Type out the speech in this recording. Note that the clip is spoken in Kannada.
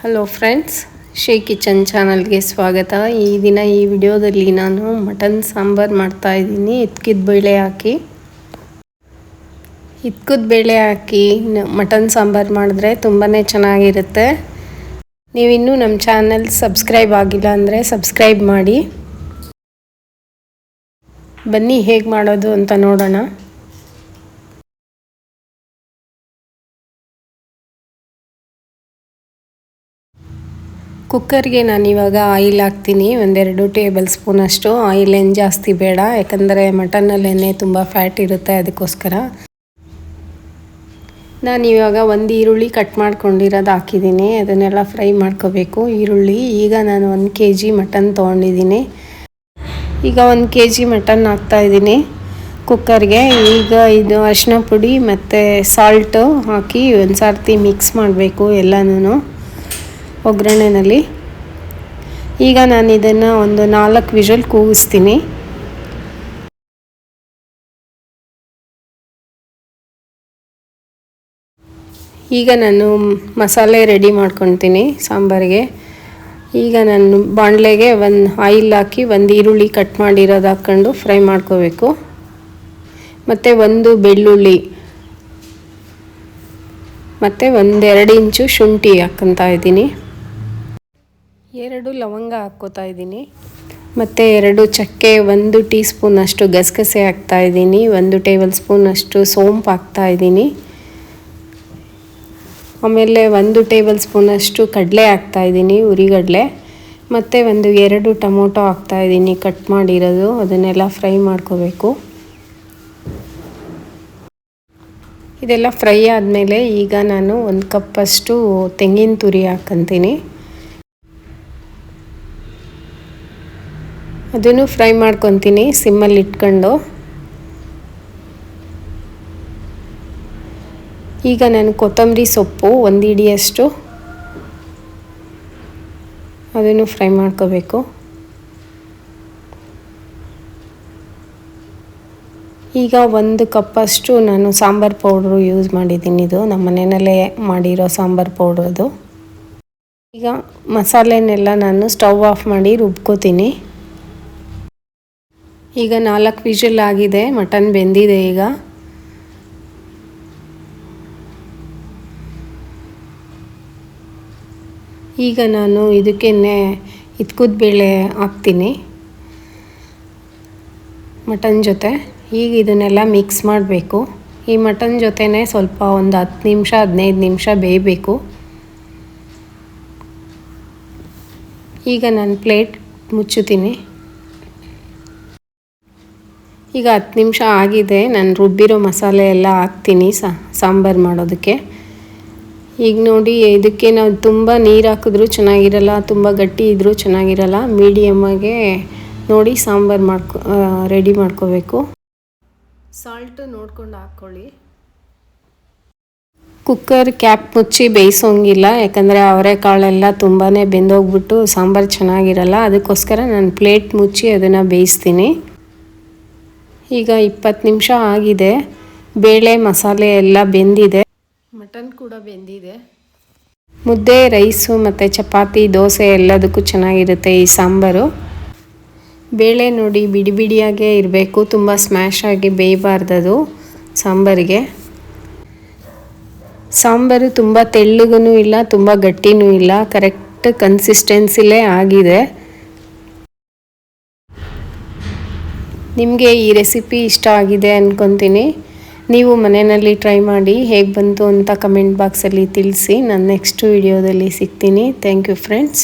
ಹಲೋ ಫ್ರೆಂಡ್ಸ್ ಶೇ ಕಿಚನ್ ಚಾನಲ್ಗೆ ಸ್ವಾಗತ. ಈ ದಿನ ಈ ವಿಡಿಯೋದಲ್ಲಿ ನಾನು ಮಟನ್ ಸಾಂಬಾರು ಮಾಡ್ತಾ ಇದ್ದೀನಿ. ಇದ್ಕಿದ ಬೇಳೆ ಹಾಕಿ. ಇದ್ಕದ ಬೇಳೆ ಹಾಕಿ ಮಟನ್ ಸಾಂಬಾರು ಮಾಡಿದ್ರೆ ತುಂಬಾ ಚೆನ್ನಾಗಿರುತ್ತೆ. ನೀವಿನ್ನೂ ನಮ್ಮ ಚಾನಲ್ ಸಬ್ಸ್ಕ್ರೈಬ್ ಆಗಿಲ್ಲ ಅಂದರೆ ಸಬ್ಸ್ಕ್ರೈಬ್ ಮಾಡಿ. ಬನ್ನಿ ಹೇಗೆ ಮಾಡೋದು ಅಂತ ನೋಡೋಣ. ಕುಕ್ಕರ್ಗೆ ನಾನು ಇವಾಗ ಆಯಿಲ್ ಹಾಕ್ತೀನಿ, ಒಂದೆರಡು ಟೇಬಲ್ ಸ್ಪೂನ್ ಅಷ್ಟು. ಆಯಿಲ್ ಏನು ಜಾಸ್ತಿ ಬೇಡ, ಯಾಕಂದರೆ ಮಟನಲ್ಲಿ ಎಣ್ಣೆ ತುಂಬ ಫ್ಯಾಟ್ ಇರುತ್ತೆ ಅದಕ್ಕೋಸ್ಕರ. ನಾನು ಇವಾಗ ಒಂದು ಈರುಳ್ಳಿ ಕಟ್ ಮಾಡ್ಕೊಂಡಿರೋದು ಹಾಕಿದ್ದೀನಿ, ಅದನ್ನೆಲ್ಲ ಫ್ರೈ ಮಾಡ್ಕೋಬೇಕು. ಈರುಳ್ಳಿ, ಈಗ ನಾನು ಒಂದು ಕೆ ಜಿ ಮಟನ್ ತೊಗೊಂಡಿದ್ದೀನಿ. ಈಗ ಒಂದು ಕೆ ಜಿ ಮಟನ್ ಹಾಕ್ತಾಯಿದ್ದೀನಿ ಕುಕ್ಕರ್ಗೆ. ಈಗ ಇದು ಅರಿಶಿನ ಪುಡಿ ಮತ್ತು ಸಾಲ್ಟು ಹಾಕಿ ಒಂದು ಸರ್ತಿ ಮಿಕ್ಸ್ ಮಾಡಬೇಕು ಎಲ್ಲನೂ ಒಗ್ಗರಣೆನಲ್ಲಿ. ಈಗ ನಾನು ಇದನ್ನು ಒಂದು ನಾಲ್ಕು ವಿಷಲ್ ಕೂಗಿಸ್ತೀನಿ. ಈಗ ನಾನು ಮಸಾಲೆ ರೆಡಿ ಮಾಡ್ಕೊತೀನಿ ಸಾಂಬಾರಿಗೆ. ಈಗ ನಾನು ಬಾಣಲೆಗೆ ಒಂದು ಆಯಿಲ್ ಹಾಕಿ ಒಂದು ಈರುಳ್ಳಿ ಕಟ್ ಮಾಡಿರೋದು ಹಾಕ್ಕೊಂಡು ಫ್ರೈ ಮಾಡ್ಕೋಬೇಕು. ಮತ್ತು ಒಂದು ಬೆಳ್ಳುಳ್ಳಿ. ಮತ್ತು ಒಂದೆರಡು ಇಂಚು ಶುಂಠಿ ಹಾಕ್ಕೊತಾ ಇದ್ದೀನಿ. ಎರಡು ಲವಂಗ ಹಾಕ್ಕೋತಾ ಇದ್ದೀನಿ. ಮತ್ತು ಎರಡು ಚಕ್ಕೆ, ಒಂದು ಟೀ ಸ್ಪೂನಷ್ಟು ಗಸಗಸೆ ಹಾಕ್ತಾ ಇದ್ದೀನಿ. ಒಂದು ಟೇಬಲ್ ಸ್ಪೂನಷ್ಟು ಸೋಂಪು ಹಾಕ್ತಾ ಇದ್ದೀನಿ. ಆಮೇಲೆ ಒಂದು ಟೇಬಲ್ ಸ್ಪೂನಷ್ಟು ಕಡಲೆ ಹಾಕ್ತಾ ಇದ್ದೀನಿ, ಉರಿಗಡಲೆ. ಮತ್ತು ಒಂದು ಎರಡು ಟೊಮೊಟೊ ಹಾಕ್ತಾ ಇದ್ದೀನಿ, ಕಟ್ ಮಾಡಿರೋದು. ಅದನ್ನೆಲ್ಲ ಫ್ರೈ ಮಾಡ್ಕೋಬೇಕು. ಇದೆಲ್ಲ ಫ್ರೈ ಆದಮೇಲೆ ಈಗ ನಾನು ಒಂದು ಕಪ್ಪಷ್ಟು ತೆಂಗಿನ ತುರಿ ಹಾಕ್ಕಂತೀನಿ. ಅದನ್ನು ಫ್ರೈ ಮಾಡ್ಕೊತೀನಿ ಸಿಮ್ಮಲ್ಲಿ ಇಟ್ಕೊಂಡು. ಈಗ ನಾನು ಕೊತ್ತಂಬರಿ ಸೊಪ್ಪು ಒಂದು ಹಿಡಿಯಷ್ಟು ಅದನ್ನು ಫ್ರೈ ಮಾಡ್ಕೋಬೇಕು. ಈಗ ಒಂದು ಕಪ್ಪಷ್ಟು ನಾನು ಸಾಂಬಾರು ಪೌಡ್ರು ಯೂಸ್ ಮಾಡಿದ್ದೀನಿ ಇದು. ನಮ್ಮ ಮನೆಯಲ್ಲೇ ಮಾಡಿರೋ ಸಾಂಬಾರು ಪೌಡ್ರದು ಈಗ ಮಸಾಲೆನೆಲ್ಲ ನಾನು ಸ್ಟವ್ ಆಫ್ ಮಾಡಿ ರುಬ್ಕೋತೀನಿ. ಈಗ ನಾಲ್ಕು ವಿಷಲ್ ಆಗಿದೆ, ಮಟನ್ ಬೆಂದಿದೆ ಈಗ. ಈಗ ನಾನು ಇದಕ್ಕೆ ಇದ್ಕುದ ಬೇಳೆ ಹಾಕ್ತೀನಿ. ಮಟನ್ ಜೊತೆ. ಈಗ ಇದನ್ನೆಲ್ಲ ಮಿಕ್ಸ್ ಮಾಡಬೇಕು. ಈ ಮಟನ್ ಜೊತೆನೇ ಸ್ವಲ್ಪ ಒಂದು ಹತ್ತು ನಿಮಿಷ, ಹದಿನೈದು ನಿಮಿಷ ಬೇಯಬೇಕು. ಈಗ ನಾನು ಪ್ಲೇಟ್ ಮುಚ್ಚುತ್ತೀನಿ. ಈಗ ಹತ್ತು ನಿಮಿಷ ಆಗಿದೆ, ನಾನು ರುಬ್ಬಿರೋ ಮಸಾಲೆ ಎಲ್ಲ ಹಾಕ್ತೀನಿ ಸಾಂಬಾರು ಮಾಡೋದಕ್ಕೆ. ಈಗ ನೋಡಿ, ಇದಕ್ಕೆ ನಾವು ತುಂಬ ನೀರು ಹಾಕಿದ್ರೂ ಚೆನ್ನಾಗಿರಲ್ಲ, ತುಂಬ ಗಟ್ಟಿ ಇದ್ದರೂ ಚೆನ್ನಾಗಿರಲ್ಲ ಮೀಡಿಯಮ್ಮಾಗೆ ನೋಡಿ ಸಾಂಬಾರು ಮಾಡ್ಕೊ ರೆಡಿ ಮಾಡ್ಕೋಬೇಕು. ಸಾಲ್ಟು ನೋಡ್ಕೊಂಡು ಹಾಕ್ಕೊಳ್ಳಿ. ಕುಕ್ಕರ್ ಕ್ಯಾಪ್ ಮುಚ್ಚಿ ಬೇಯಿಸೋಂಗಿಲ್ಲ, ಯಾಕಂದರೆ ಅವರೆಕಾಳೆಲ್ಲ ತುಂಬಾ ಬೆಂದೋಗ್ಬಿಟ್ಟು ಸಾಂಬಾರು ಚೆನ್ನಾಗಿರಲ್ಲ, ಅದಕ್ಕೋಸ್ಕರ ನಾನು ಪ್ಲೇಟ್ ಮುಚ್ಚಿ ಅದನ್ನು ಬೇಯಿಸ್ತೀನಿ. ಈಗ ಇಪ್ಪತ್ತು ನಿಮಿಷ ಆಗಿದೆ. ಬೇಳೆ ಮಸಾಲೆ ಎಲ್ಲ ಬೆಂದಿದೆ. ಮಟನ್ ಕೂಡ ಬೆಂದಿದೆ. ಮುದ್ದೆ ರೈಸು ಮತ್ತು ಚಪಾತಿ ದೋಸೆ ಎಲ್ಲದಕ್ಕೂ ಚೆನ್ನಾಗಿರುತ್ತೆ ಈ ಸಾಂಬಾರು. ಬೇಳೆ ನೋಡಿ ಬಿಡಿ ಬಿಡಿಯಾಗೇ ಇರಬೇಕು. ತುಂಬ ಸ್ಮ್ಯಾಶ್ ಆಗಿ ಬೇಯಬಾರ್ದದು ಸಾಂಬಾರಿಗೆ. ಸಾಂಬಾರು ತುಂಬ ತೆಳ್ಳಗೂ ಇಲ್ಲ ತುಂಬ ಗಟ್ಟಿನೂ ಇಲ್ಲ. ಕರೆಕ್ಟ್ ಕನ್ಸಿಸ್ಟೆನ್ಸಿಲೇ ಆಗಿದೆ. ನಿಮಗೆ ಈ ರೆಸಿಪಿ ಇಷ್ಟ ಆಗಿದೆ ಅಂದ್ಕೊತೀನಿ ನೀವು ಮನೆಯಲ್ಲಿ ಟ್ರೈ ಮಾಡಿ ಹೇಗೆ ಬಂತು ಅಂತ ಕಮೆಂಟ್ ಬಾಕ್ಸಲ್ಲಿ ತಿಳಿಸಿ. ನಾನು ನೆಕ್ಸ್ಟ್ ವಿಡಿಯೋದಲ್ಲಿ ಸಿಗ್ತೀನಿ. Thank you friends